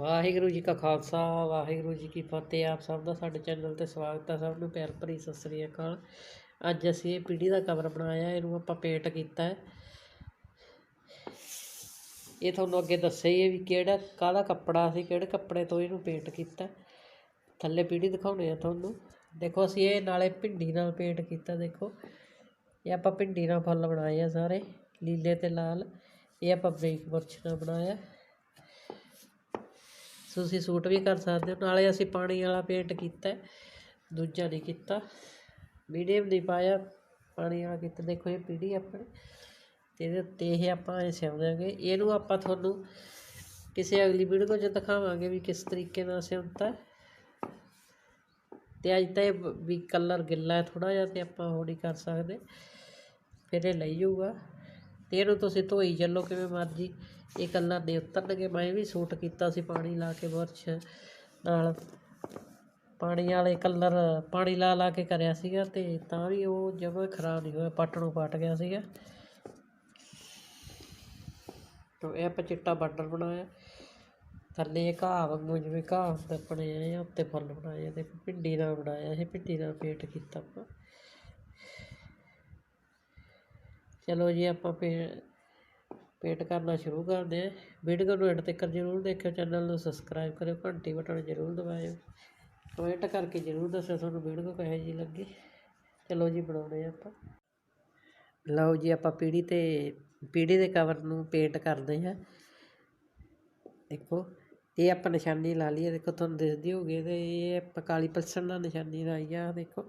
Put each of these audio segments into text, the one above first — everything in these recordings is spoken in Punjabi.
ਵਾਹਿਗੁਰੂ ਜੀ ਕਾ ਖਾਲਸਾ, ਵਾਹਿਗੁਰੂ ਜੀ ਕੀ ਫਤਿਹ। ਆਪ ਸਭ ਦਾ ਸਾਡੇ ਚੈਨਲ ਤੇ ਸਵਾਗਤ ਹੈ। ਸਭ ਨੂੰ ਪਿਆਰ ਭਰੀ ਸਤਿ ਸ੍ਰੀ ਅਕਾਲ। ਅੱਜ ਅਸੀਂ ਇਹ ਪੀੜੀ ਦਾ ਕਵਰ ਬਣਾਇਆ ਇਹਨੂੰ ਆਪਾਂ ਪੇਂਟ ਕੀਤਾ ਹੈ। ਇਹ ਤੁਹਾਨੂੰ ਅੱਗੇ ਦੱਸਿਆ ਹੀ ਹੈ ਵੀ ਕਿਹੜਾ, ਕਾਹਦਾ ਕੱਪੜਾ ਸੀ, ਕਿਹੜੇ ਕੱਪੜੇ ਤੋਂ ਇਹਨੂੰ ਪੇਂਟ ਕੀਤਾ ਥੱਲੇ ਪੀੜੀ ਦਿਖਾਉਣੇ ਆ ਤੁਹਾਨੂੰ। ਦੇਖੋ, ਅਸੀਂ ਇਹ ਨਾਲੇ ਭਿੰਡੀ ਨਾਲ ਪੇਂਟ ਕੀਤਾ, ਦੇਖੋ। ਇਹ ਆਪਾਂ ਭਿੰਡੀ ਨਾਲ ਫੁੱਲ ਬਣਾਏ ਆ ਸਾਰੇ। ਲੀਲੇ ਤੇ ਲਾਲ। ਇਹ ਆਪਾਂ ਬਰੀਕ ਬੁਰਸ਼ ਨਾਲ ਬਣਾਇਆ। ਤੁਸੀਂ ਸੂਟ ਵੀ ਕਰ ਸਕਦੇ ਹੋ। ਨਾਲੇ ਅਸੀਂ ਪਾਣੀ ਵਾਲਾ ਪੇਂਟ ਕੀਤਾ ਦੂਜਾ ਨਹੀਂ ਕੀਤਾ। ਮੀਡੀਅਮ ਨਹੀਂ ਪਾਇਆ। ਪਾਣੀ ਵਾਲਾ ਕੀਤਾ। ਦੇਖੋ ਇਹ ਪੀੜੀ ਆਪਣੀ। ਤੇ ਇਹਦੇ ਉੱਤੇ ਇਹ ਆਪਾਂ ਇਹ ਸਿਉਂ ਦਿਆਂਗੇ ਇਹਨੂੰ ਆਪਾਂ ਤੁਹਾਨੂੰ ਕਿਸੇ ਅਗਲੀ ਵੀਡੀਓ 'ਚ ਦਿਖਾਵਾਂਗੇ ਵੀ ਕਿਸ ਤਰੀਕੇ ਨਾਲ ਸਿਉਂਤਾ ਤੇ ਅੱਜ ਤਾਂ ਇਹ ਵੀ ਕਲਰ ਗਿੱਲਾ ਹੈ ਥੋੜਾ ਜਿਹਾ ਤੇ ਆਪਾਂ ਉਹ ਨਹੀਂ ਕਰ ਸਕਦੇ। ਫਿਰ ਇਹ ਲਈ ਜਾਊਗਾ ਤੇ ਇਹਨੂੰ ਤੁਸੀਂ ਧੋਈ ਚੱਲੋ ਕਿਵੇਂ ਮਰਜ਼ੀ। ਇਹ ਕਲਰ ਨਹੀਂ ਉਤਰਨਗੇ ਮੈਂ ਵੀ ਸੂਟ ਕੀਤਾ ਸੀ ਪਾਣੀ ਲਾ ਕੇ ਬੁਰਸ਼ ਨਾਲ। ਪਾਣੀ ਵਾਲੇ ਕਲਰ ਪਾਣੀ ਲਾ ਲਾ ਕੇ ਕਰਿਆ ਸੀਗਾ ਤੇ ਤਾਂ ਵੀ ਉਹ ਜਮਾਂ ਖਰਾਬ ਨਹੀਂ ਹੋਇਆ, ਪੱਟਣੋਂ ਪੱਟ ਗਿਆ ਸੀਗਾ। ਤੋ ਇਹ ਆਪਾਂ ਚਿੱਟਾ ਬਾਰਡਰ ਬਣਾਇਆ। ਥੱਲੇ ਇਹ ਘਾਹ ਵਾਂਗੂ ਜਿਵੇਂ ਘਾਹ ਹੁੰਦਾ ਬਣੇ ਆ, ਉੱਤੇ ਫੁੱਲ ਬਣਾਏ ਆ ਭਿੰਡੀ ਦਾ ਬਣਾਇਆ, ਇਹ ਭਿੰਡੀ ਦਾ ਪੇਟ ਕੀਤਾ ਆਪਾਂ। ਚਲੋ ਜੀ, ਆਪਾਂ ਪੇ ਪੇਂਟ ਕਰਨਾ ਸ਼ੁਰੂ ਕਰਦੇ ਹਾਂ ਵੀਡੀਓ ਨੂੰ ਐਂਡ ਤੱਕ ਜ਼ਰੂਰ ਦੇਖਿਓ, ਚੈਨਲ ਨੂੰ ਸਬਸਕ੍ਰਾਈਬ ਕਰਿਓ, ਘੰਟੀ ਬਟਨ ਜ਼ਰੂਰ ਦਬਾਇਓ। ਕਮੈਂਟ ਕਰਕੇ ਜ਼ਰੂਰ ਦੱਸਿਓ ਤੁਹਾਨੂੰ ਵੀਡੀਓ ਕਿਹੋ ਜਿਹੀ ਲੱਗੀ। ਚਲੋ ਜੀ ਬਣਾਉਣੇ ਆਪਾਂ। ਲਓ ਜੀ, ਆਪਾਂ ਪੀੜੀ ਤੇ, ਪੀੜੀ ਦੇ ਕਵਰ ਨੂੰ ਪੇਂਟ ਕਰਦੇ ਹਾਂ। ਦੇਖੋ, ਇਹ ਆਪਾਂ ਨਿਸ਼ਾਨੀ ਲਾ ਲਈ ਹੈ ਦੇਖੋ, ਤੁਹਾਨੂੰ ਦਿਸਦੀ ਹੋਗੀ ਤੇ ਇਹ ਆਪਾਂ ਕਾਲੀ ਪਲਸਣ ਨਾਲ ਨਿਸ਼ਾਨੀ ਲਾਈ ਆ। ਦੇਖੋ,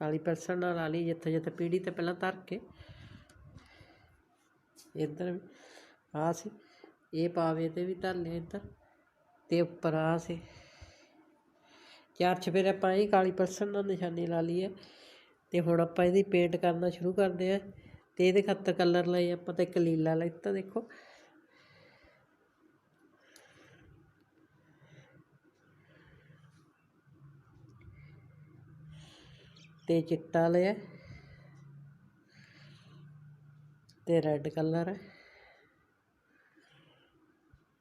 ਕਾਲੀ ਪਲਸਣ ਨਾਲ ਲਾ ਲਈ ਜਿੱਥੇ ਜਿੱਥੇ ਪੀੜੀ ਤੇ ਪਹਿਲਾਂ ਧਰ ਕੇ। ਇੱਧਰ ਵੀ ਆ ਸੀ, ਇਹ ਪਾਵੇ ਤੇ ਵੀ ਧਰ ਲਿਆ ਇੱਧਰ, ਤੇ ਉੱਪਰ ਆ ਸੀ। ਚਾਰ ਚਫੇਰੇ ਆਪਾਂ ਇਹ ਕਾਲੀ ਪਰਸਨ ਨਾਲ ਨਿਸ਼ਾਨੀ ਲਾ ਲਈ ਹੈ, ਤੇ ਹੁਣ ਆਪਾਂ ਇਹਦੀ ਪੇਂਟ ਕਰਨਾ ਸ਼ੁਰੂ ਕਰਦੇ ਆ ਤੇ ਇਹਦੇ ਖਾਤਰ ਕਲਰ ਲਈ ਆਪਾਂ ਤਾਂ ਇੱਕ ਲੀਲਾ ਲਿੱਤਾ ਦੇਖੋ। ਤੇ ਚਿੱਟਾ ਲਿਆ। ਤੇ ਰੈੱਡ ਕਲਰ ਹੈ।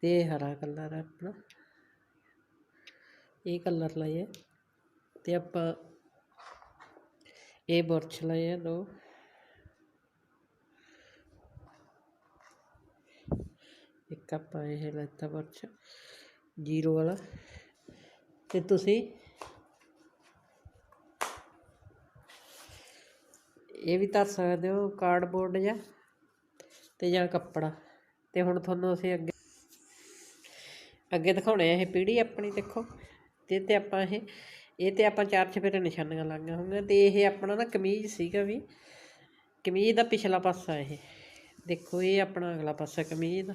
ਤੇ ਹਰਾ ਕਲਰ ਹੈ ਆਪਣਾ। ਇਹ ਕਲਰ ਲਏ ਤੇ ਆਪਾਂ ਇਹ ਬੁਰਸ਼ ਲਏ ਆ ਦੋ। ਇੱਕ ਆਪਾਂ ਇਹ ਲੈਤਾ ਬੁਰਸ਼, ਜੀਰੋ ਵਾਲਾ। ਤੇ ਤੁਸੀਂ ਇਹ ਵੀ ਧਰ ਸਕਦੇ ਹੋ ਕਾਰਡਬੋਰਡ ਜਾਂ ਤੇ ਜਾਂ ਕੱਪੜਾ। ਤੇ ਹੁਣ ਤੁਹਾਨੂੰ ਅਸੀਂ ਅੱਗੇ ਅੱਗੇ ਦਿਖਾਉਣੇ ਆ ਇਹ ਪੀੜੀ ਆਪਣੀ, ਦੇਖੋ। ਤੇ ਤੇ ਆਪਾਂ ਇਹ ਇਹ ਤੇ ਆਪਾਂ ਚਾਰ ਚਫੇਰੇ ਨਿਸ਼ਾਨੀਆਂ ਲਾਈਆਂ ਹੋਈਆਂ ਤੇ ਇਹ ਆਪਣਾ ਨਾ ਕਮੀਜ਼ ਸੀਗਾ ਵੀ। ਕਮੀਜ਼ ਦਾ ਪਿਛਲਾ ਪਾਸਾ ਇਹ। ਦੇਖੋ, ਇਹ ਆਪਣਾ ਅਗਲਾ ਪਾਸਾ ਕਮੀਜ਼ ਦਾ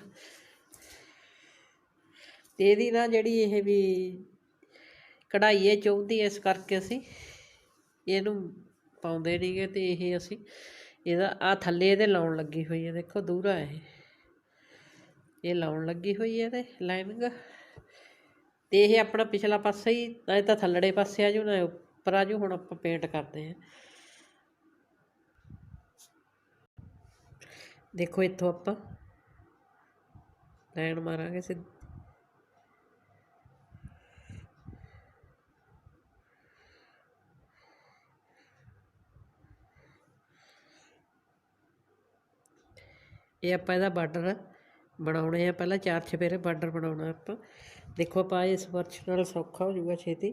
ਤੇ ਇਹਦੀ ਨਾ ਜਿਹੜੀ ਇਹ ਵੀ ਕਢਾਈ ਇਹ ਚਾਹੁੰਦੀ ਇਸ ਕਰਕੇ ਅਸੀਂ ਇਹਨੂੰ ਪਾਉਂਦੇ ਨਹੀਂਗੇ ਤੇ ਇਹ ਅਸੀਂ ਇਹਦਾ ਆ ਥੱਲੇ ਇਹਦੇ ਲਾਉਣ ਲੱਗੀ ਹੋਈ ਹੈ, ਦੇਖੋ ਦੂਰਾ ਇਹ। ਇਹ ਲਾਉਣ ਲੱਗੀ ਹੋਈ ਹੈ ਤੇ ਲਾਈਨਿੰਗ। ਤੇ ਇਹ ਆਪਣਾ ਪਿਛਲਾ ਪਾਸਾ ਹੀ, ਨਾ ਤਾਂ ਥੱਲੜੇ ਪਾਸੇ ਆ ਜੂ, ਨਾ ਉੱਪਰ ਆ ਜੂ, ਹੁਣ ਆਪਾਂ ਪੇਂਟ ਕਰਦੇ ਹਾਂ। ਦੇਖੋ ਇੱਥੋਂ ਆਪਾਂ। ਲਾਈਨ ਮਾਰਾਂਗੇ ਸਿੱਧ। ਇਹ ਆਪਾਂ ਇਹਦਾ ਬਾਰਡਰ ਬਣਾਉਣੇ ਆ ਪਹਿਲਾਂ ਚਾਰ ਚਫੇਰੇ ਬਾਰਡਰ ਬਣਾਉਣਾ ਆਪਾਂ। ਦੇਖੋ ਆਪਾਂ ਇਸ ਵਰਸ਼ ਨਾਲ ਸੌਖਾ ਹੋ ਜਾਊਗਾ ਛੇਤੀ।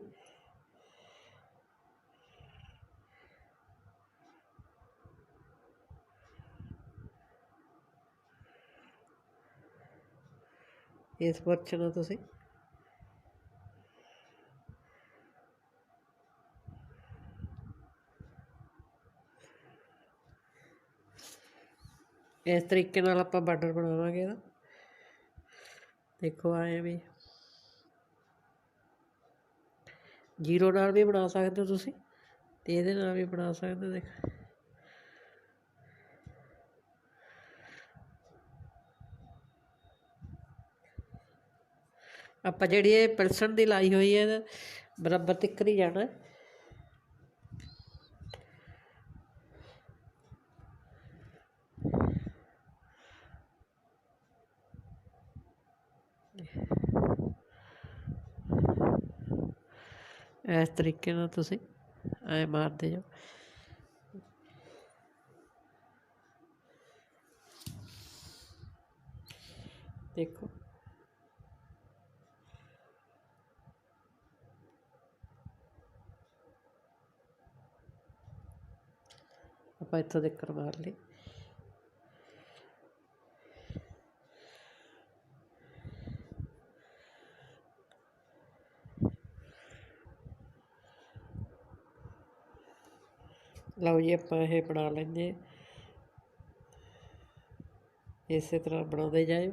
ਇਸ ਵਰਸ਼ ਨਾਲ ਤੁਸੀਂ ਇਸ ਤਰੀਕੇ ਨਾਲ ਆਪਾਂ ਬਾਰਡਰ ਬਣਾਵਾਂਗੇ ਇਹਦਾ ਦੇਖੋ ਆਏ ਵੀ। ਜੀਰੋ ਨਾਲ ਵੀ ਬਣਾ ਸਕਦੇ ਹੋ ਤੁਸੀਂ ਤੇ ਇਹਦੇ ਨਾਲ ਵੀ ਬਣਾ ਸਕਦੇ ਹੋ, ਦੇਖ। ਆਪਾਂ ਜਿਹੜੀ ਇਹ ਪਲਸਣ ਦੀ ਲਾਈ ਹੋਈ ਹੈ ਬਰਾਬਰ ਤਿੱਕਰ ਹੀ ਜਾਣਾ। ਇਸ ਤਰੀਕੇ ਨਾਲ ਤੁਸੀਂ ਐ ਮਾਰਦੇ ਜਾਓ ਦੇਖੋ ਆਪਾਂ ਇੱਥੋਂ ਤੱਕ ਮਾਰ ਲਈ ਲਓ ਜੀ ਆਪਾਂ ਇਹ ਬਣਾ ਲੈਂਦੇ ਹਾਂ। ਇਸੇ ਤਰ੍ਹਾਂ ਬਣਾਉਂਦੇ ਜਾਇਓ।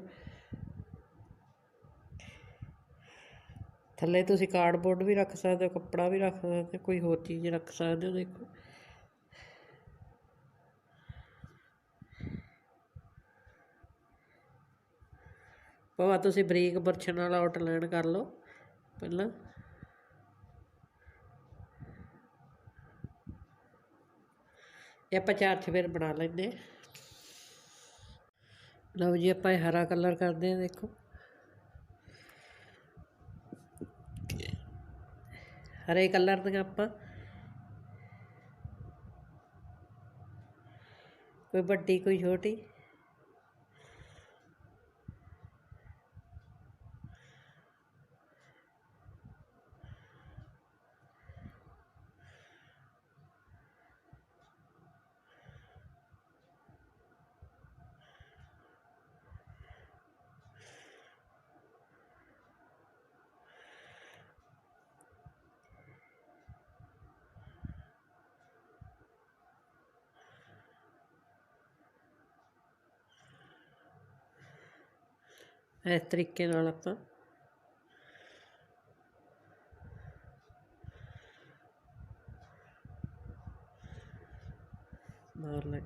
ਥੱਲੇ ਤੁਸੀਂ ਕਾਰਡਬੋਰਡ ਵੀ ਰੱਖ ਸਕਦੇ ਹੋ, ਕੱਪੜਾ ਵੀ ਰੱਖ ਸਕਦੇ ਹੋ, ਕੋਈ ਹੋਰ ਚੀਜ਼ ਰੱਖ ਸਕਦੇ ਹੋ ਦੇਖੋ। ਭਾਵੇਂ ਤੁਸੀਂ ਬਰੀਕ ਬਰਛਣ ਨਾਲ ਆਊਟਲਾਈਨ ਕਰ ਲਓ ਪਹਿਲਾਂ। ਇਹ ਆਪਾਂ ਚਾਰ ਚਫੇਰ ਬਣਾ ਲੈਂਦੇ ਹਾਂ। ਲਓ ਜੀ, ਆਪਾਂ ਇਹ ਹਰਾ ਕਲਰ ਕਰਦੇ ਹਾਂ, ਦੇਖੋ। ਹਰੇ ਕਲਰ ਦੀਆਂ ਆਪਾਂ। ਕੋਈ ਵੱਡੀ, ਕੋਈ ਛੋਟੀ। ਇਸ ਤਰੀਕੇ ਨਾਲ ਆਪਾਂ ਮਾਰ ਲੈ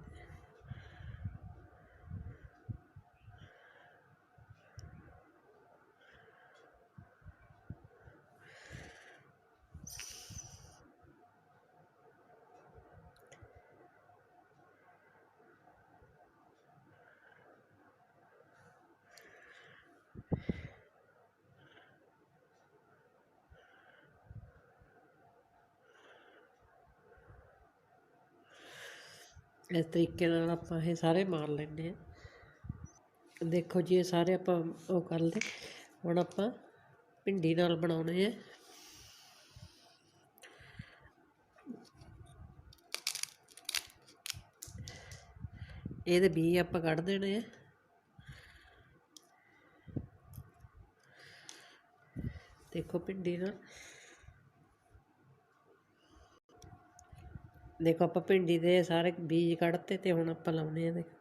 ਇਸ ਤਰੀਕੇ ਨਾਲ ਆਪਾਂ ਇਹ ਸਾਰੇ ਮਾਰ ਲੈਂਦੇ ਹਾਂ। ਦੇਖੋ ਜੀ, ਇਹ ਸਾਰੇ ਆਪਾਂ ਉਹ ਕਰ ਲਏ। ਹੁਣ ਆਪਾਂ ਭਿੰਡੀ ਨਾਲ ਬਣਾਉਣੇ ਆ। ਇਹਦੇ ਬੀ ਆਪਾਂ ਕੱਢ ਦੇਣੇ ਆ। ਦੇਖੋ ਭਿੰਡੀ ਨਾਲ ਦੇਖੋ ਆਪਾਂ ਭਿੰਡੀ ਦੇ ਸਾਰੇ ਬੀਜ ਕੱਢਤੇ ਤੇ ਹੁਣ ਆਪਾਂ ਲਾਉਣੇ ਹਾਂ ਦੇਖੋ।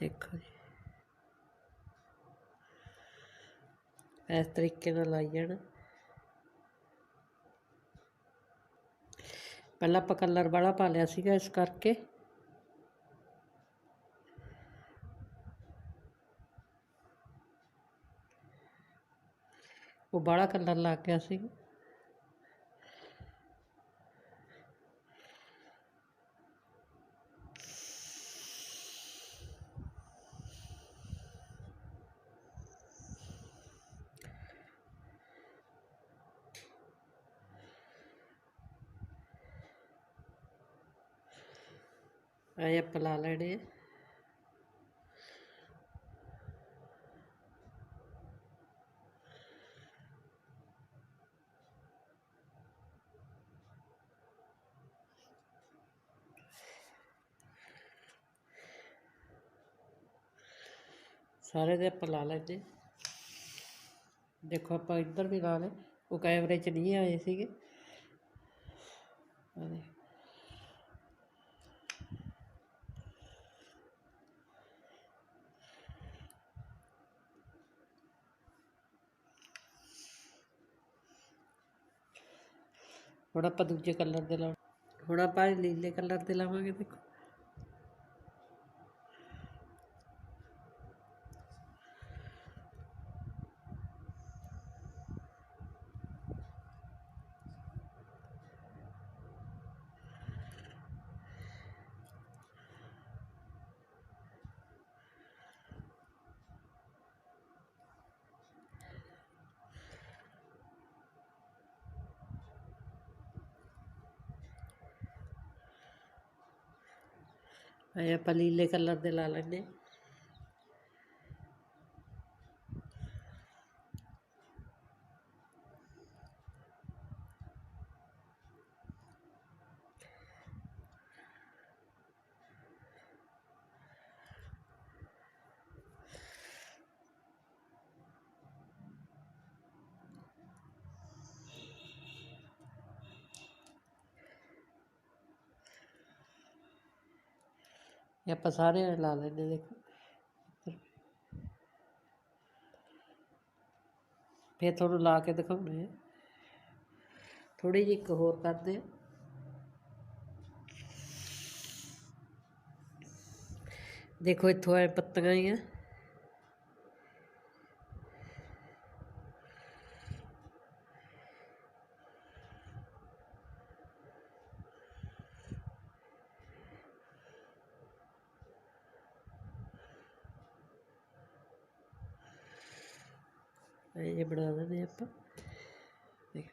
ਦੇਖੋ ਜੀ। ਇਸ ਤਰੀਕੇ ਨਾਲ ਲਾਈ ਜਾਣਾ। ਪਹਿਲਾਂ ਆਪਾਂ ਕਲਰ ਵਾਲਾ ਪਾ ਲਿਆ ਸੀਗਾ ਇਸ ਕਰਕੇ। ਉਹ ਬਾਹਲਾ ਕਲਰ ਲੱਗ ਗਿਆ ਸੀ। ਆਏ ਆਪਾਂ ਲਾ ਲੈਣੇ ਆ ਸਾਰੇ ਦੇ ਆਪਾਂ ਲਾ ਲੈਂਦੇ ਦੇਖੋ ਆਪਾਂ ਇੱਧਰ ਵੀ ਲਾ ਲਏ ਉਹ ਕੈਮਰੇ 'ਚ ਨਹੀਂ ਆਏ ਸੀਗੇ ਆਹ ਦੇਖ। ਹੁਣ ਆਪਾਂ ਦੂਜੇ ਕਲਰ ਦੇ ਲਾ ਹੁਣ ਆਪਾਂ ਇਹ ਨੀਲੇ ਕਲਰ ਦੇ ਲਾਵਾਂਗੇ ਦੇਖੋ। ਆਪਾਂ ਨੀਲੇ ਕਲਰ ਦੇ ਲਾ ਲੈਂਦੇ ਹਾਂ। ਇਹ ਆਪਾਂ ਸਾਰੇ ਲਾ ਲੈਂਦੇ ਦੇਖੋ। ਫਿਰ ਤੁਹਾਨੂੰ ਲਾ ਕੇ ਦਿਖਾਉਣੇ ਆ ਥੋੜੀ ਜਿਹੀ ਇੱਕ ਹੋਰ ਕਰਦੇ ਆ ਦੇਖੋ, ਇੱਥੋਂ ਐ ਪੱਤੀਆਂ ਹੀ ਆ ਇਹ ਜੇ ਬਣਾ ਦਿੰਦੇ ਆਪਾਂ ਦੇਖ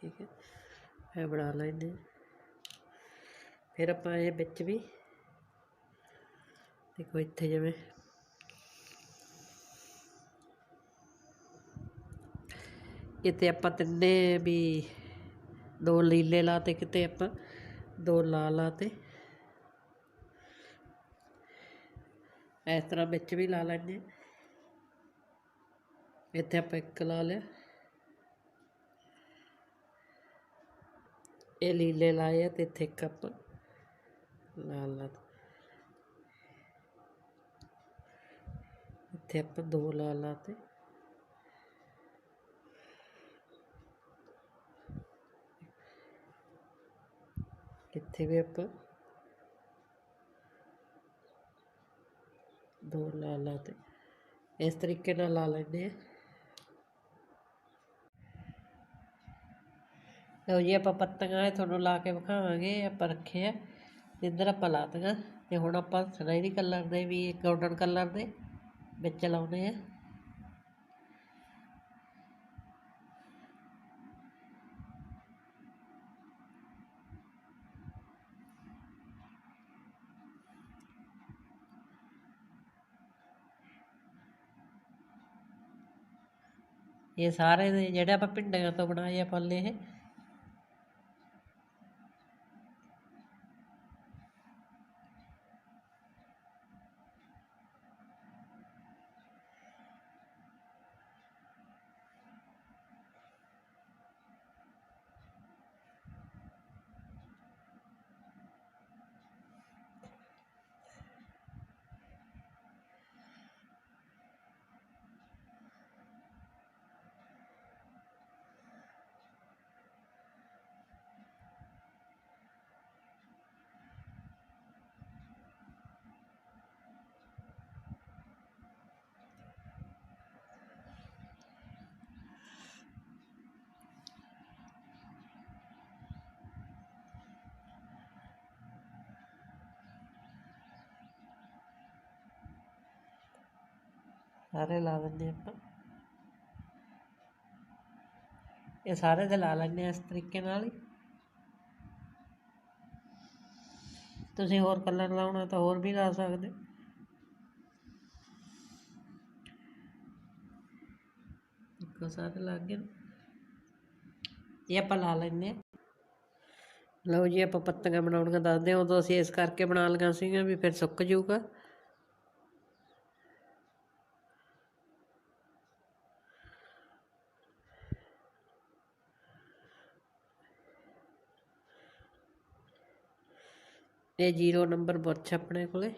ਠੀਕ ਹੈ ਇਹ ਬਣਾ ਲੈਂਦੇ ਹਾਂ। ਫਿਰ ਆਪਾਂ ਇਹ ਵਿੱਚ ਵੀ ਦੇਖੋ ਇੱਥੇ ਜਿਵੇਂ ਕਿਤੇ ਆਪਾਂ ਤਿੰਨੇ ਵੀ ਦੋ ਲੀਲੇ ਲਾ ਲਾਤੇ ਕਿਤੇ ਆਪਾਂ ਦੋ ਲਾਲ ਲਾਤੇ ਇਸ ਤਰ੍ਹਾਂ ਵਿੱਚ ਵੀ ਲਾ ਲੈਂਦੇ ਹਾਂ। ਇੱਥੇ ਆਪਾਂ ਇੱਕ ਲਾ ਲਿਆ। ਇਹ ਲੀਲੇ ਲਾਏ ਆ ਤੇ ਇੱਥੇ ਇੱਕ ਆਪਾਂ ਲਾਲ ਲਾ ਇੱਥੇ ਆਪਾਂ ਦੋ ਲਾਲ ਲਾਤੇ ਇੱਥੇ ਵੀ ਆਪਾਂ ਦੋ ਲਾਲ ਲਾਤੇ ਇਸ ਤਰੀਕੇ ਨਾਲ ਲਾ ਲੈਂਦੇ ਆ। ਲਓ ਜੀ, ਆਪਾਂ ਪੱਤੀਆਂ ਇਹ ਤੁਹਾਨੂੰ ਲਾ ਕੇ ਵਿਖਾਵਾਂਗੇ, ਆਪਾਂ ਰੱਖੇ ਆ। ਇੱਧਰ ਆਪਾਂ ਲਾਤੀਆਂ, ਤੇ ਹੁਣ ਆਪਾਂ ਸੁਨਹਿਰੀ ਕਲਰ ਦੇ, ਵੀ ਗੋਲਡਨ ਕਲਰ ਦੇ ਵਿੱਚ ਲਾਉਣੇ ਆ। ਇਹ ਸਾਰੇ ਜਿਹੜੇ ਆਪਾਂ ਭਿੰਡੀਆਂ ਤੋਂ ਬਣਾਏ ਆ ਫੁੱਲ ਇਹ ਸਾਰੇ ਲਾ ਦਿੰਦੇ ਆਪਾਂ। ਇਹ ਸਾਰੇ ਦੇ ਲਾ ਲੈਂਦੇ ਆ ਇਸ ਤਰੀਕੇ ਨਾਲ ਹੀ। ਤੁਸੀਂ ਹੋਰ ਕਲਰ ਲਾਉਣਾ ਤਾਂ ਹੋਰ ਵੀ ਲਾ ਸਕਦੇ। ਇੱਕੋ ਸਾਰੇ ਲੱਗ ਗਏ ਨਾ। ਇਹ ਆਪਾਂ ਲਾ ਲੈਂਦੇ ਆ ਲਓ ਜੀ ਆਪਾਂ ਪੱਤੀਆਂ ਬਣਾਉਣੀਆਂ ਦੱਸਦੇ ਹਾਂ। ਉਦੋਂ ਅਸੀਂ ਇਸ ਕਰਕੇ ਬਣਾ ਲਈਆਂ ਸੀਗੀਆਂ ਵੀ ਫਿਰ ਸੁੱਕ ਜਾਊਗਾ। ਇਹ ਜ਼ੀਰੋ ਨੰਬਰ ਬੁਰਸ਼ ਆਪਣੇ ਕੋਲ।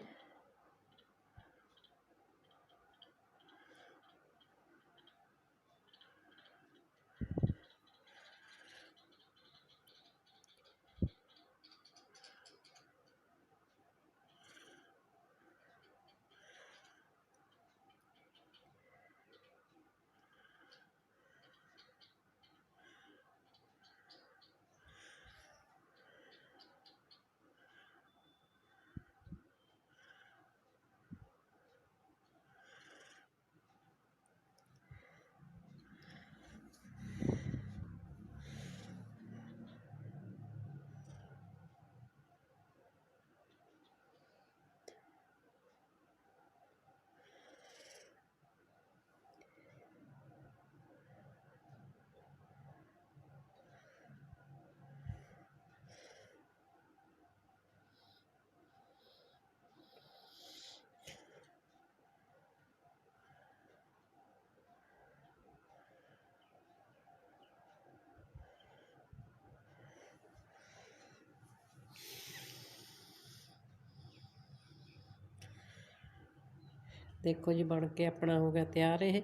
ਦੇਖੋ ਜੀ ਬਣ ਕੇ ਆਪਣਾ ਹੋ ਗਿਆ ਤਿਆਰ ਇਹ।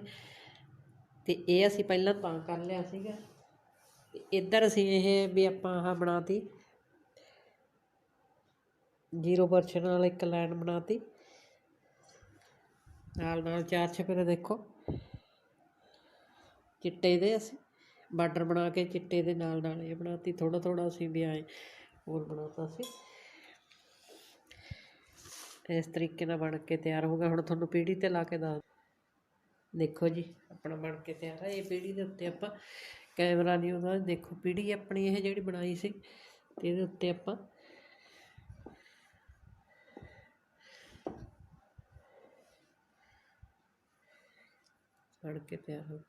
ਤੇ ਇਹ ਅਸੀਂ ਪਹਿਲਾਂ ਤਾਂ ਕਰ ਲਿਆ ਸੀਗਾ। ਤੇ ਇੱਧਰ ਅਸੀਂ ਇਹ ਵੀ ਆਪਾਂ ਆਹ ਬਣਾਤੀ। ਜ਼ੀਰੋ ਪਰਸੈਂਟ ਨਾਲ ਇੱਕ ਲਾਈਨ ਬਣਾਤੀ। ਨਾਲ ਨਾਲ ਚਾਰ ਛਪੇਰੇ ਦੇਖੋ। ਚਿੱਟੇ ਦੇ ਅਸੀਂ। ਬਾਰਡਰ ਬਣਾ ਕੇ ਚਿੱਟੇ ਦੇ ਨਾਲ ਨਾਲ ਇਹ ਬਣਾਤੀ। ਥੋੜਾ ਥੋੜਾ ਅਸੀਂ ਵੀ ਆਏ ਹੋਰ ਬਣਾਤਾ ਸੀ। ਇਸ ਤਰੀਕੇ ਨਾਲ ਬਣ ਕੇ ਤਿਆਰ ਹੋ ਗਿਆ। ਹੁਣ ਤੁਹਾਨੂੰ ਪੀੜੀ ਤੇ ਲਾ ਕੇ ਦੱਸ ਦੇਖੋ ਜੀ, ਆਪਣਾ ਬਣ ਕੇ ਤਿਆਰ ਹੈ। ਇਹ ਪੀੜੀ ਦੇ ਉੱਤੇ ਆਪਾਂ ਕੈਮਰਾ ਨਹੀਂ ਉਹਦਾ। ਦੇਖੋ ਪੀੜੀ ਆਪਣੀ ਇਹ ਜਿਹੜੀ ਬਣਾਈ ਸੀ ਤੇ ਇਹਦੇ ਉੱਤੇ ਆਪਾਂ ਬਣ ਕੇ ਤਿਆਰ ਹੋ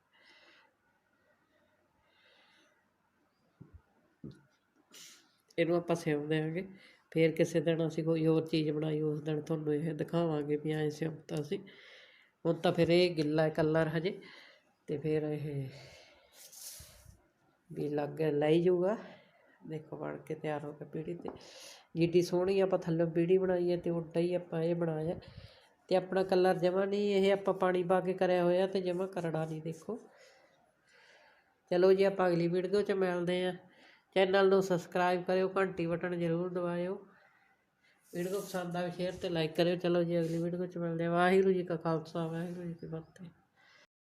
ਇਹਨੂੰ ਆਪਾਂ ਸਿਉਂ ਦੇਵਾਂਗੇ। ਫਿਰ ਕਿਸੇ ਦਿਨ ਅਸੀਂ ਕੋਈ ਹੋਰ ਚੀਜ਼ ਬਣਾਈ, ਉਸ ਦਿਨ ਤੁਹਾਨੂੰ ਇਹ ਦਿਖਾਵਾਂਗੇ ਵੀ ਐਂ ਸਿਉਂਤਾ ਸੀ, ਹੁਣ ਤਾਂ ਫਿਰ ਇਹ ਗਿੱਲਾ ਕਲਰ ਹਜੇ, ਤੇ ਫਿਰ ਇਹ ਵੀ ਲੱਗ ਲਈ ਜਾਊਗਾ। ਦੇਖੋ ਬਣ ਕੇ ਤਿਆਰ ਹੋ ਗਿਆ ਪੀੜੀ ਤੇ। ਜਿੱਡੀ ਸੋਹਣੀ ਆਪਾਂ ਥੱਲੇ ਪੀੜੀ ਬਣਾਈ ਹੈ ਤੇ ਉੱਡਾ ਹੀ ਆਪਾਂ ਇਹ ਬਣਾਇਆ। ਤੇ ਆਪਣਾ ਕਲਰ ਜਮਾ ਨਹੀਂ, ਇਹ ਆਪਾਂ ਪਾਣੀ ਪਾ ਕੇ ਕਰਿਆ ਹੋਇਆ ਤੇ ਜਮਾ ਕਰੜਾ ਨਹੀਂ, ਦੇਖੋ। ਚਲੋ ਜੀ ਆਪਾਂ ਅਗਲੀ ਵੀਡੀਓ 'ਚ ਮਿਲਦੇ ਆਂ ਚੈਨਲ ਨੂੰ ਸਬਸਕ੍ਰਾਈਬ ਕਰਿਓ, ਘੰਟੀ ਬਟਨ ਜ਼ਰੂਰ ਦਬਾਇਓ। ਵੀਡੀਓ ਪਸੰਦ ਆਵੇ ਸ਼ੇਅਰ ਤੇ ਲਾਈਕ ਕਰਿਓ। ਚਲੋ ਜੀ, ਅਗਲੀ ਵੀਡੀਓ 'ਚ ਮਿਲਦੇ ਹਾਂ। ਵਾਹਿਗੁਰੂ ਜੀ ਕਾ ਖਾਲਸਾ, ਵਾਹਿਗੁਰੂ ਜੀ ਕੀ ਫਤਿਹ।